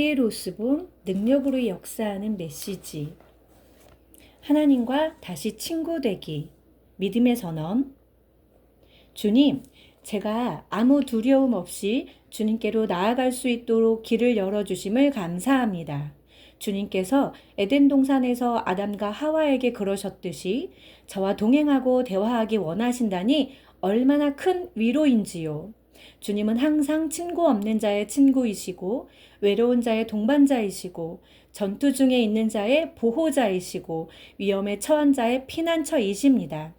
로스본 능력으로 역사하는 메시지. 하나님과 다시 친구 되기. 믿음의 선언. 주님, 제가 아무 두려움 없이 주님께로 나아갈 수 있도록 길을 열어주심을 감사합니다. 주님께서 에덴 동산에서 아담과 하와에게 그러셨듯이 저와 동행하고 대화하기 원하신다니 얼마나 큰 위로인지요. 주님은 항상 친구 없는 자의 친구이시고 외로운 자의 동반자이시고 전투 중에 있는 자의 보호자이시고 위험에 처한 자의 피난처이십니다.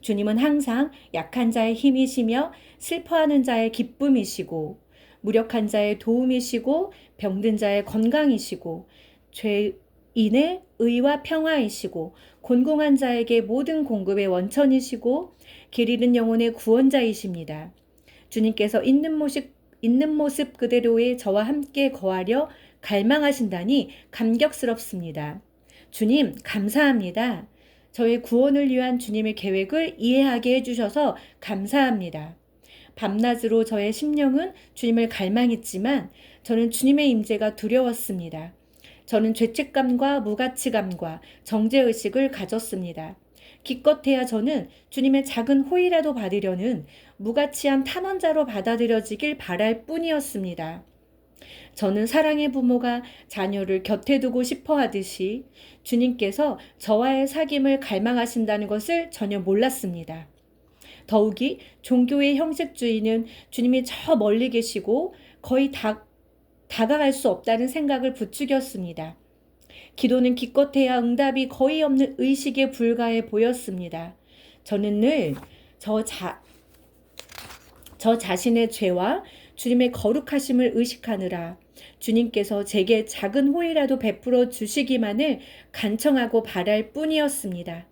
주님은 항상 약한 자의 힘이시며 슬퍼하는 자의 기쁨이시고 무력한 자의 도움이시고 병든 자의 건강이시고 죄인의 의와 평화이시고 곤궁한 자에게 모든 공급의 원천이시고 길 잃은 영혼의 구원자이십니다. 주님께서 있는 모습, 있는 모습 그대로의 저와 함께 거하려 갈망하신다니 감격스럽습니다. 주님, 감사합니다. 저의 구원을 위한 주님의 계획을 이해하게 해주셔서 감사합니다. 밤낮으로 저의 심령은 주님을 갈망했지만 저는 주님의 임재가 두려웠습니다. 저는 죄책감과 무가치감과 정죄의식을 가졌습니다. 기껏해야 저는 주님의 작은 호의라도 받으려는 무가치한 탄원자로 받아들여지길 바랄 뿐이었습니다. 저는 사랑의 부모가 자녀를 곁에 두고 싶어 하듯이 주님께서 저와의 사귐을 갈망하신다는 것을 전혀 몰랐습니다. 더욱이 종교의 형식주의는 주님이 저 멀리 계시고 거의 다, 다가갈 수 없다는 생각을 부추겼습니다. 기도는 기껏해야 응답이 거의 없는 의식에 불과해 보였습니다. 저는 늘저 자, 저 자신의 죄와 주님의 거룩하심을 의식하느라 주님께서 제게 작은 호의라도 베풀어 주시기만을 간청하고 바랄 뿐이었습니다.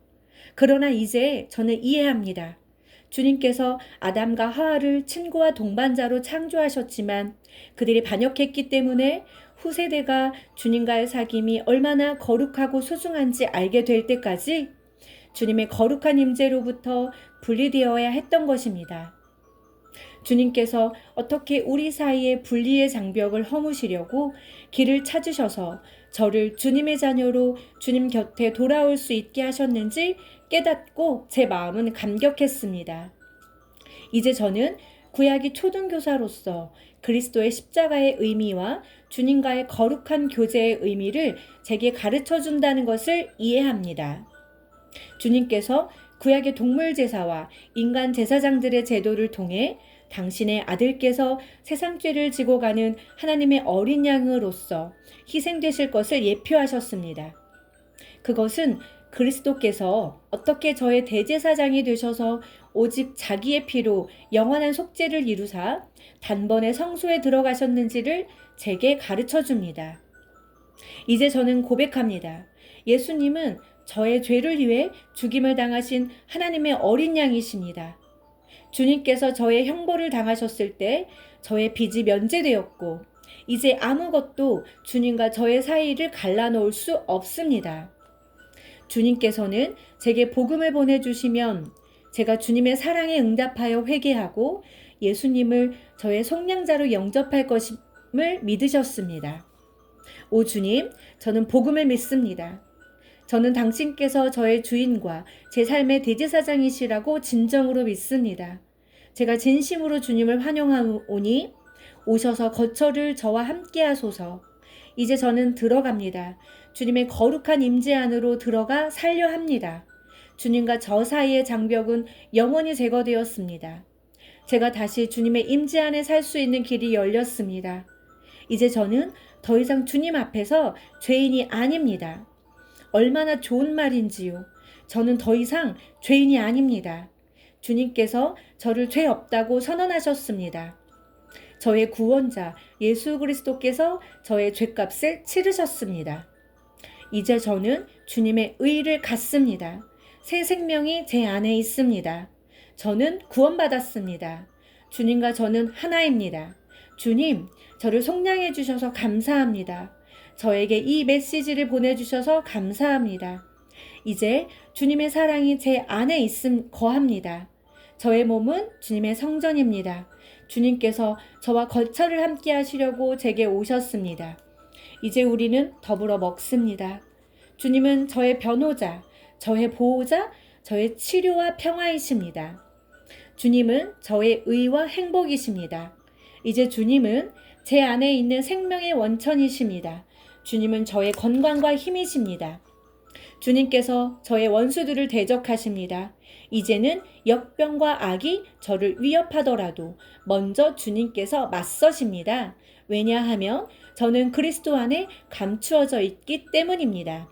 그러나 이제 저는 이해합니다. 주님께서 아담과 하와를 친구와 동반자로 창조하셨지만 그들이 반역했기 때문에 후세대가 주님과의 사귐이 얼마나 거룩하고 소중한지 알게 될 때까지 주님의 거룩한 임재로부터 분리되어야 했던 것입니다. 주님께서 어떻게 우리 사이에 분리의 장벽을 허무시려고 길을 찾으셔서 저를 주님의 자녀로 주님 곁에 돌아올 수 있게 하셨는지 깨닫고 제 마음은 감격했습니다. 이제 저는 구약의 초등교사로서 그리스도의 십자가의 의미와 주님과의 거룩한 교제의 의미를 제게 가르쳐 준다는 것을 이해합니다. 주님께서 구약의 동물 제사와 인간 제사장들의 제도를 통해 당신의 아들께서 세상 죄를 지고 가는 하나님의 어린 양으로서 희생되실 것을 예표하셨습니다. 그것은 그리스도께서 어떻게 저의 대제사장이 되셔서 오직 자기의 피로 영원한 속죄를 이루사 단번에 성소에 들어가셨는지를 제게 가르쳐 줍니다. 이제 저는 고백합니다. 예수님은 저의 죄를 위해 죽임을 당하신 하나님의 어린 양이십니다. 주님께서 저의 형벌을 당하셨을 때 저의 빚이 면제되었고 이제 아무것도 주님과 저의 사이를 갈라놓을 수 없습니다. 주님께서는 제게 복음을 보내주시면 제가 주님의 사랑에 응답하여 회개하고 예수님을 저의 속량자로 영접할 것임을 믿으셨습니다. 오 주님, 저는 복음을 믿습니다. 저는 당신께서 저의 주인과 제 삶의 대제사장이시라고 진정으로 믿습니다. 제가 진심으로 주님을 환영하오니 오셔서 거처를 저와 함께 하소서. 이제 저는 들어갑니다. 주님의 거룩한 임재 안으로 들어가 살려 합니다. 주님과 저 사이의 장벽은 영원히 제거되었습니다. 제가 다시 주님의 임재 안에 살 수 있는 길이 열렸습니다. 이제 저는 더 이상 주님 앞에서 죄인이 아닙니다. 얼마나 좋은 말인지요. 저는 더 이상 죄인이 아닙니다. 주님께서 저를 죄 없다고 선언하셨습니다. 저의 구원자 예수 그리스도께서 저의 죄값을 치르셨습니다. 이제 저는 주님의 의를 갖습니다. 새 생명이 제 안에 있습니다. 저는 구원받았습니다. 주님과 저는 하나입니다. 주님, 저를 속량해 주셔서 감사합니다. 저에게 이 메시지를 보내주셔서 감사합니다. 이제 주님의 사랑이 제 안에 있음 거합니다. 저의 몸은 주님의 성전입니다. 주님께서 저와 거처를 함께 하시려고 제게 오셨습니다. 이제 우리는 더불어 먹습니다. 주님은 저의 변호자, 저의 보호자, 저의 치료와 평화이십니다. 주님은 저의 의와 행복이십니다. 이제 주님은 제 안에 있는 생명의 원천이십니다. 주님은 저의 건강과 힘이십니다. 주님께서 저의 원수들을 대적하십니다. 이제는 역병과 악이 저를 위협하더라도 먼저 주님께서 맞서십니다. 왜냐하면 저는 그리스도 안에 감추어져 있기 때문입니다.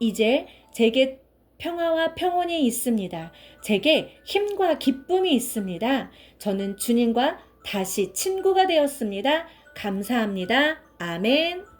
이제 제게 평화와 평온이 있습니다. 제게 힘과 기쁨이 있습니다. 저는 주님과 다시 친구가 되었습니다. 감사합니다. 아멘.